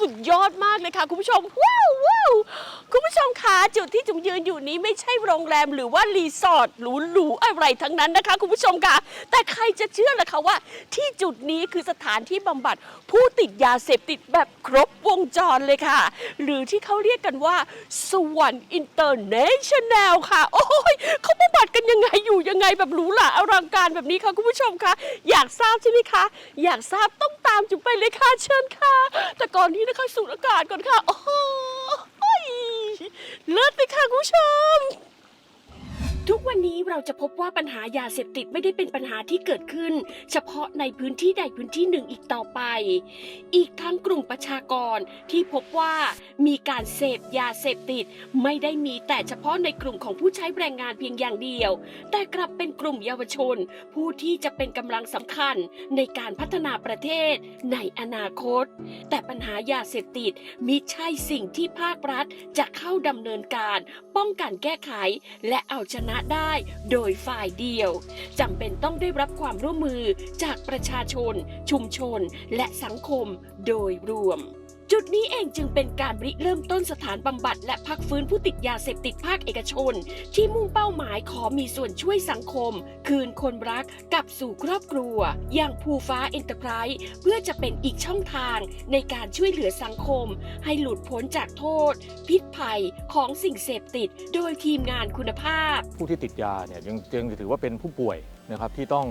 สุดยอดมากเลยค่ะ คุณผู้ชมว้าวว้าวคุณผู้ชมคะจุดที่จุ๋มยืนอยู่นี้ไม่ใช่โรงแรมหรือว่ารีสอร์ทหรูๆอะไรทั้งนั้นนะคะ คุณผู้ชมคะแต่ใครจะเชื่อล่ะคะว่า ที่จุดนี้คือสถานที่บำบัด ผู้ติดยาเสพติดแบบครบวงจรเลยค่ะ หรือที่เขาเรียกกันว่าสวรรค์อินเตอร์เนชั่นแนลค่ะ โอ้ยเขาบำบัดกันยังไงอยู่ยังไงแบบหรูหราอลังการแบบนี้ค่ะคุณผู้ชมคะอยากทราบใช่ไหมคะ อยากทราบต้องตามจุ๋มไปเลยค่ะเชิญค่ะ แต่ก่อนนี้นะคะสูดอากาศก่อนค่ะ โอ้โหเลิศไปค่ะคุณผู้ชม วันนี้เราจะพบว่าปัญหายาเสพติดไม่ได้เป็นปัญหาที่เกิดขึ้น เฉพาะในพื้นที่ใดพื้นที่หนึ่งอีกต่อไป อีกทั้งกลุ่มประชากรที่พบว่ามีการเสพยาเสพติด ไม่ได้มีแต่เฉพาะในกลุ่มของผู้ใช้แรงงานเพียงอย่างเดียว แต่กลับเป็นกลุ่มเยาวชน ผู้ที่จะเป็นกำลังสำคัญในการพัฒนาประเทศในอนาคต แต่ปัญหายาเสพติดมิใช่สิ่งที่ภาครัฐจะเข้าดำเนินการ ป้องกันแก้ไข และเอาชนะได้โดยฝ่ายเดียวจำเป็นต้องได้รับความร่วมมือจากประชาชน ชุมชน และสังคมโดยรวม จุดนี้เองจึงเป็นการริเริ่มต้นสถานบำบัดและพักฟื้นผู้ติดยาเสพติดภาคเอกชน ที่มุ่งเป้าหมายขอมีส่วนช่วยสังคม คืนคนรักกลับสู่ครอบครัว อย่างภูฟ้าเอ็นเตอร์ไพรส์เพื่อจะเป็นอีกช่องทางในการช่วยเหลือสังคม ให้หลุดพ้นจากโทษ พิษภัยของสิ่งเสพติด โดยทีมงานคุณภาพ ผู้ที่ติดยาเนี่ยยังยังถือว่าเป็นผู้ป่วยนะครับที่ต้อง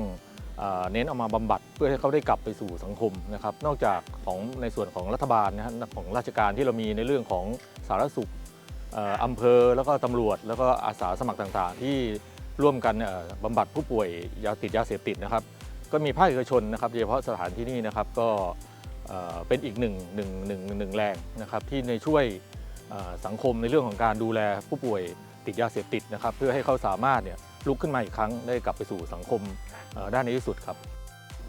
เน้นเอามาบำบัดเพื่อให้เขาได้กลับไปสู่สังคมนะครับ นอกจากของในส่วนของรัฐบาลนะฮะของราชการที่เรามีในเรื่องของสาธารณสุขอำเภอแล้วก็ตำรวจ แล้วก็อาสาสมัครต่างๆ ที่ร่วมกันเอ่อบำบัดผู้ป่วยยาติดยาเสพติดนะครับ ก็มีภาคเอกชนนะครับโดยเฉพาะสถานที่นี่นะครับก็เป็นอีกหนึ่งหนึ่งหนึ่งหนึ่งแรงนะครับที่ในช่วยสังคมในเรื่องของการดูแลผู้ป่วยติดยาเสพติดนะครับ เพื่อให้เขาสามารถเนี่ย ลุกขึ้นมาอีกครั้งได้กลับไปสู่สังคมเอ่อได้ในที่สุดครับ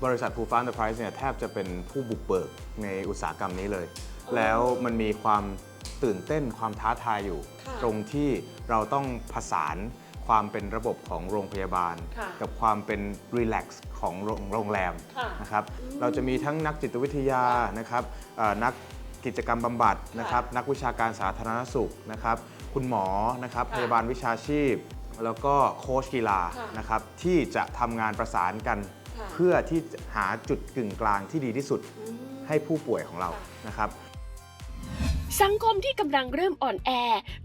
บริษัทภูฟ้า e น t e r p r i s e เนี่ยแทบจะเป็นผู้บุกเบิกในอุตสาหกรรมนี้เลย แล้วมันมีความตื่นเต้นความท้าทายอยู่ค่ะตรงที่เราต้องผสานความเป็นระบบของโรงพยาบาลค่ะกับความเป็นรีแลกซ์ของโรงโรงแรมค่ะนะครับเราจะมีทั้งนักจิตวิทยานะครับเอ่อนักกิจกรรมบำบัดนะครับนักวิชาการสาธารณสุขนะครับคุณหมอนะครับค่ะพยาบาลวิชาชีพ แล้วก็โค้ชกีฬาค่ะนะครับที่จะทำงานประสานกัน ค่ะ เพื่อที่จะหาจุดกึ่งกลางที่ดีที่สุด ให้ผู้ป่วยของเรานะครับ สังคมที่กำลังเริ่มอ่อนแอ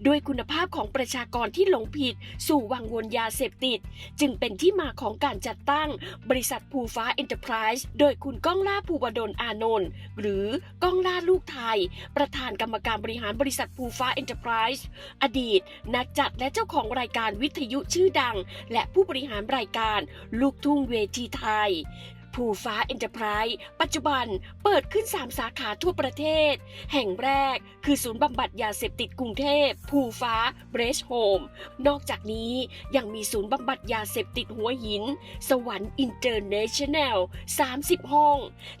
ด้วยคุณภาพของประชากรที่หลงผิด สู่วังวนยาเสพติด จึงเป็นที่มาของการจัดตั้ง บริษัทภูฟ้าเอ็นเตอร์ไพรส์โดยคุณก้องล่าภูวดลอานนท์หรือก้องล่าลูกไทย ประธานกรรมการบริหารบริษัทภูฟ้าเอ็นเตอร์ไพรส์อดีต นักจัดและเจ้าของรายการวิทยุชื่อดัง และผู้บริหารรายการลูกทุ่งเวทีไทย ภูฟ้าเอ็นเตอร์ไพรส์ปัจจุบันเปิดขึ้น 3 สาขาทั่วประเทศ แห่งแรกคือศูนย์บำบัดยาเสพติดกรุงเทพภูฟ้าเบรชโฮมนอกจากนี้ยังมีศูนย์บำบัดยาเสพติดหัวหิน สวรรค์อินเตอร์เนชั่นแนล 30 ห้อง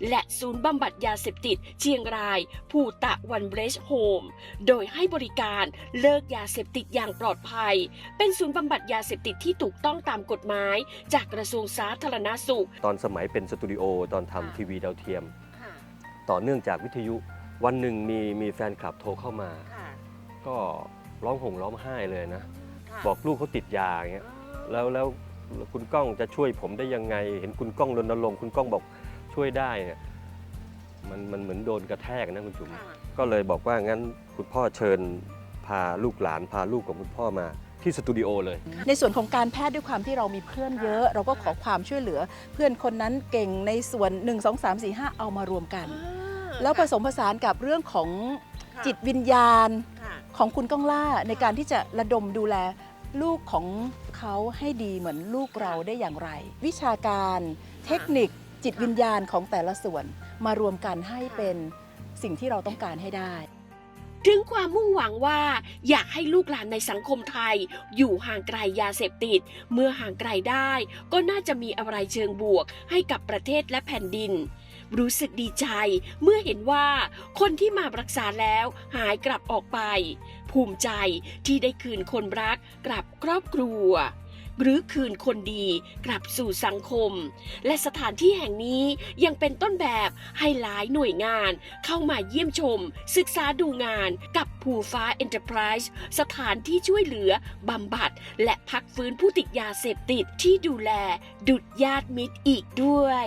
และศูนย์บำบัดยาเสพติดเชียงรายภูตะวันเบรชโฮมโดยให้บริการเลิกยาเสพติดอย่างปลอดภัย เป็นศูนย์บำบัดยาเสพติดที่ถูกต้องตามกฎหมาย จากกระทรวงสาธารณสุข ตอนสมัยเป็นสตูดิโอตอนทำทีวีดาวเทียมต่อเนื่องจากวิทยุวันหนึ่งมีมีแฟนคลับโทรเข้ามาก็ร้องห่มร้องไห้เลยนะบอกลูกเขาติดยาอย่างเงี้ยแล้วแล้วคุณก้องจะช่วยผมได้ยังไง เห็นคุณก้องรณรงค์คุณก้องบอกช่วยได้เนี่ยมันมันเหมือนโดนกระแทกนะคุณจุ๋มก็เลยบอกว่างั้นคุณพ่อเชิญพาลูกหลานพาลูกของคุณพ่อมา ที่สตูดิโอเลย ในส่วนของการแพทย์ด้วยความที่เรามีเพื่อนเยอะ เราก็ขอความช่วยเหลือ เพื่อนคนนั้นเก่งในส่วน 1 2 3 4 5 เอามารวมกัน แล้วผสมผสานกับเรื่องของจิตวิญญาณของคุณก้องล่าในการที่จะระดมดูแลลูกของเขาให้ดีเหมือนลูกเราได้อย่างไร วิชาการเทคนิคจิตวิญญาณของแต่ละส่วนมารวมกันให้เป็นสิ่งที่เราต้องการให้ได้ ถึงความมุ่งหวังว่าอยากให้ลูกหลานในสังคมไทย อยู่ห่างไกลยาเสพติด เมื่อห่างไกลได้ ก็น่าจะมีอะไรเชิงบวกให้กับประเทศและแผ่นดิน รู้สึกดีใจเมื่อเห็นว่าคนที่มารักษาแล้วหายกลับออกไป ภูมิใจที่ได้คืนคนรักกลับครอบครัว หรือคืนคนดีกลับสู่สังคม และสถานที่แห่งนี้ยังเป็นต้นแบบให้หลายหน่วยงานเข้ามาเยี่ยมชม ศึกษาดูงานกับภูฟ้าเอ็นเตอร์ไพรส์สถานที่ช่วยเหลือบำบัด และพักฟื้นผู้ติดยาเสพติดที่ดูแลดุดญาติมิตรอีกด้วย